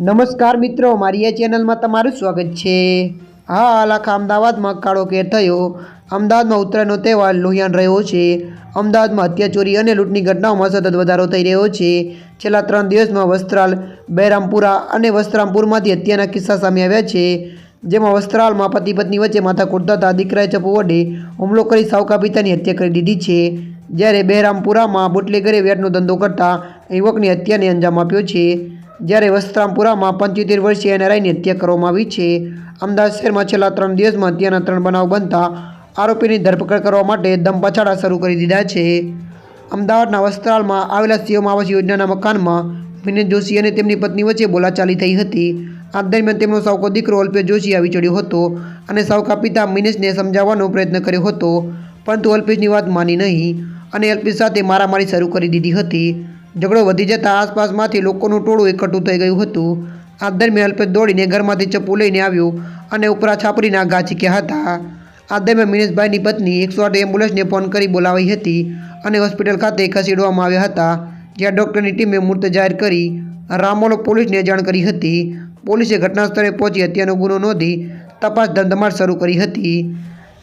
નમસ્કાર મિત્રો, મારી આ ચેનલમાં તમારું સ્વાગત છે. હાલ આખા અમદાવાદમાં કાળો કેર થયો. અમદાવાદમાં ઉત્તરાયણનો તહેવાર લોહિયાન રહ્યો છે. અમદાવાદમાં હત્યા ચોરી અને લૂંટની ઘટનાઓમાં સતત વધારો થઈ રહ્યો છે. છેલ્લા ત્રણ દિવસમાં વસ્ત્રાલ, બહેરામપુરા અને વસ્ત્રામપુરમાંથી હત્યાના કિસ્સા સામે આવ્યા છે. જેમાં વસ્ત્રાલમાં પતિ પત્ની વચ્ચે માથા હતા. દીકરાએ ચપ્પુ વડે હુમલો કરી સાવકા પિતાની હત્યા કરી દીધી છે. જ્યારે બહેરામપુરામાં બુટલેગરે વેટનો ધંધો કરતા યુવકની હત્યાને અંજામ આપ્યો છે. જ્યારે વસ્ત્રામપુરામાં પંચોતેર વર્ષીય એનઆરઆઈની હત્યા કરવામાં આવી છે, અમદાવાદ શહેરમાં છેલ્લા ત્રણ દિવસમાં હત્યાના ત્રણ બનાવ બનતા આરોપીની ધરપકડ કરવા માટે દમપછાડા શરૂ કરી દીધા છે. અમદાવાદના વસ્ત્રાલમાં આવેલા સીએમ આવાસ યોજનાના મકાનમાં વિનેશ જોશી અને તેમની પત્ની વચ્ચે બોલાચાલી થઈ હતી. આ દરમિયાન તેમનો સાવકો દીકરો અલ્પેશ જોશી આવી ચડ્યો હતો અને સાવકા પિતા મિનેશને સમજાવવાનો પ્રયત્ન કર્યો હતો, પરંતુ અલ્પેશની વાત માની નહીં અને અલ્પેશ સાથે મારામારી શરૂ કરી દીધી હતી. ઝઘડો વધી જતાં આસપાસમાંથી લોકોનું ટોળું એકઠું થઈ ગયું હતું. આ દરમિયાન અલ્પેશ દોડીને ઘરમાંથી ચપ્પુ લઈને આવ્યો અને ઉપરા છાપરીના ઘા ચીક્યા હતા. આ દરમિયાન મિનેશભાઈની પત્ની એકસો આઠ એમ્બ્યુલન્સને ફોન કરી બોલાવી હતી અને હોસ્પિટલ ખાતે ખસેડવામાં આવ્યા હતા, જ્યાં ડૉક્ટરની ટીમે મૃત જાહેર કરી રામોલ પોલીસને જાણ કરી હતી. પોલીસે ઘટના સ્થળે પહોંચી હત્યાનો ગુનો નોંધી તપાસ ધમધમાટ શરૂ કરી હતી.